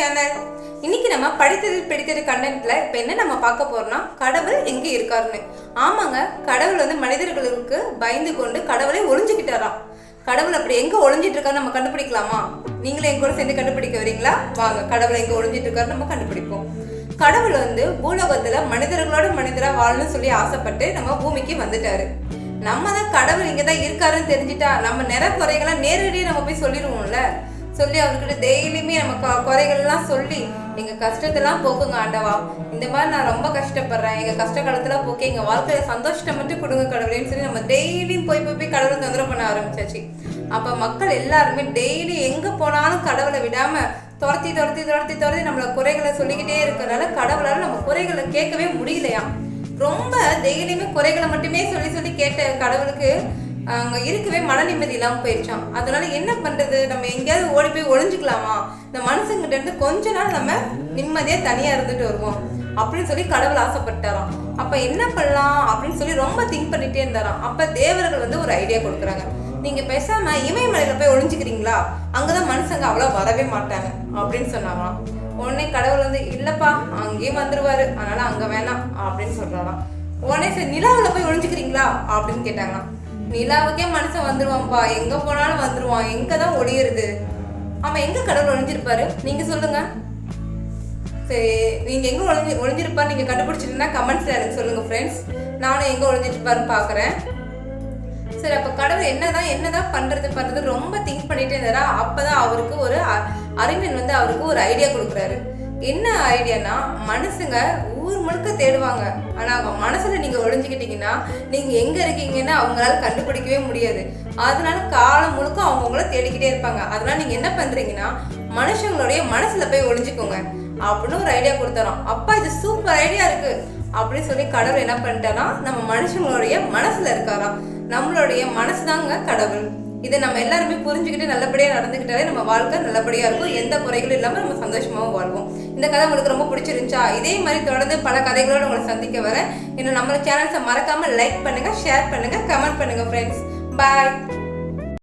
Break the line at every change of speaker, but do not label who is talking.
Channel இன்னைக்கு நம்ம படித்தது பிடித்தது கண்டென்ட்ல இப்போ என்ன நம்ம பார்க்க போறோம்னா கடவுள் எங்க இருக்காருன்னு. ஆமாங்க கடவுள் வந்து மனிதர்களுக்கு பயந்து கொண்டு கடவுளை ஒளிஞ்சுக்கிட்டாராம். கடவுள் அப்படி எங்க ஒளிஞ்சிட்டு இருக்காரு நம்ம கண்டுபிடிக்கலாமா? நீங்களும் எங்க கூட சேர்ந்து கண்டுபிடிக்க வரீங்களா? வாங்க கடவுள் எங்க ஒளிஞ்சிட்டு இருக்காரு நம்ம கண்டுபிடிப்போம். கடவுள் வந்து பூலோகத்துல மனிதர்களோட மனிதரா வாழணும்னு சொல்லி ஆசைப்பட்டு நம்ம பூமிக்கு வந்துட்டாரு. நம்ம தான் கடவுள் இங்கே தான் இருக்காருன்னு தெரிஞ்சுட்டா நம்ம நிற குறைகளை நேரடியாக நம்ம போய் சொல்லிடுவோம்ல. சொல்லி அவர்கிட்ட டெய்லியுமே நம்ம க- குறைகள்லாம் சொல்லி எங்கள் கஷ்டத்தெல்லாம் போக்குங்க ஆண்டவா. இந்த மாதிரி நான் ரொம்ப கஷ்டப்படுறேன். எங்கள் கஷ்ட காலத்தில் போக்கி எங்கள் வாழ்க்கையில சந்தோஷத்தை மட்டும் கொடுங்க கடவுளேன்னு சொல்லி நம்ம டெய்லியும் போய் போய் போய் கடவுளை தொந்தரவு பண்ண ஆரம்பிச்சாச்சு. அப்போ மக்கள் எல்லாருமே டெய்லி எங்கே போனாலும் கடவுளை விடாமல் துரத்தி துரத்தி துரத்தி துரத்தி நம்மள குறைகளை சொல்லிக்கிட்டே இருக்கிறனால கடவுளால நம்ம குறைகளை கேட்கவே முடியலையா? ரொம்ப டெய்லியுமே குறைகளை மட்டுமே சொல்லி சொல்லி கேட்ட கடவுளுக்கு அங்கே இருக்கவே மன நிம்மதி இல்லாமல் போயிடுச்சான் அதனால என்ன பண்றது? நம்ம எங்கேயாவது ஓடி போய் ஒழிஞ்சுக்கலாமா இந்த மனுஷங்கிட்ட இருந்து கொஞ்ச நாள் நம்ம நிம்மதியாக தனியாக இருந்துட்டு வருவோம். அப்படின்னு சொல்லி கடவுள் ஆசைப்பட்டாராம். அப்போ என்ன பண்ணலாம்? அப்படின்னு சொல்லி ரொம்ப திங்க் பண்ணிட்டே இருந்தாராம். அப்போ தேவர்கள் வந்து ஒரு ஐடியா கொடுக்குறாங்க. நீங்கள் பேசாம இமயமலையில் போய் ஒழிஞ்சுக்கிறீங்களா அங்கே தான் மனுஷங்க அவ்வளோ வரவே மாட்டாங்க. அப்படின்னு சொன்னாங்களாம் உடனே கடவுள் வந்து இல்லைப்பா அங்கேயும் வந்துருவாரு. அதனால அங்கே வேணாம். அப்படின்னு சொல்கிறாராம் உடனே சரி நிலாவில் போய் ஒழிஞ்சுக்கிறீங்களா அப்படின்னு கேட்டாங்களாம். நிலாவுக்கே மனுஷன் வந்துருவான்ப்பா. எங்க போனாலும் வந்துருவான். எங்க தான் ஒளியுறது? அவன் எங்க கடவுள் ஒளிஞ்சிருப்பாரு? நீங்க சொல்லுங்க. சரி நீங்க எங்க ஒளிஞ்சு ஒளிஞ்சிருப்பாரு நீங்க கண்டுபிடிச்சிருந்தா கமெண்ட்ஸ்ல எனக்கு சொல்லுங்க ஃப்ரெண்ட்ஸ் நானும் எங்க ஒளிஞ்சிருப்பாருன்னு பாக்குறேன். சரி அப்ப கடவுள் என்னதான் என்னதான் பண்றது பண்றது ரொம்ப திங்க் பண்ணிட்டே இருந்தாரா அப்பதான் அவருக்கு ஒரு அ- அறிஞன் வந்து அவருக்கு ஒரு ஐடியா கொடுக்குறாரு. என்ன ஐடியானா மனுஷங்க ஊர் முழுக்க தேடுவாங்க. ஆனா அவங்க மனசுல நீங்க ஒழிஞ்சுக்கிட்டீங்கன்னா நீங்க எங்க இருக்கீங்கன்னு அவங்களால கண்டுபிடிக்கவே முடியாது. அதனால காலம் முழுக்க அவங்கவுங்கள தேடிக்கிட்டே இருப்பாங்க. அதனால நீங்க என்ன பண்றீங்கன்னா மனுஷங்களுடைய மனசுல போய் ஒழிஞ்சுக்கோங்க அப்படின்னு ஒரு ஐடியா கொடுத்தாராம் அப்பா இது சூப்பர் ஐடியா இருக்கு. அப்படின்னு சொல்லி கடவுள் என்ன பண்ணிட்டேன்னா நம்ம மனுஷங்களுடைய மனசுல இருக்காராம். நம்மளுடைய மனசு தாங்க கடவுள். இதை நம்ம எல்லாருமே புரிஞ்சுக்கிட்டு நல்லபடியா நடந்துக்கிட்டாலே நம்ம வாழ்க்கை நல்லபடியா இருக்கும். எந்த குறைகளும் இல்லாம நம்ம சந்தோஷமாவும் வாழ்வோம். இந்த கதை உங்களுக்கு ரொம்ப பிடிச்சிருந்துச்சா? இதே மாதிரி தொடர்ந்து பல கதைகளோட உங்களை சந்திக்க வரேன். இன்னும் நம்ம சேனல்ஸை மறக்காமல் லைக் பண்ணுங்கள் ஷேர் பண்ணுங்கள் கமெண்ட் பண்ணுங்கள் ஃப்ரெண்ட்ஸ் பாய்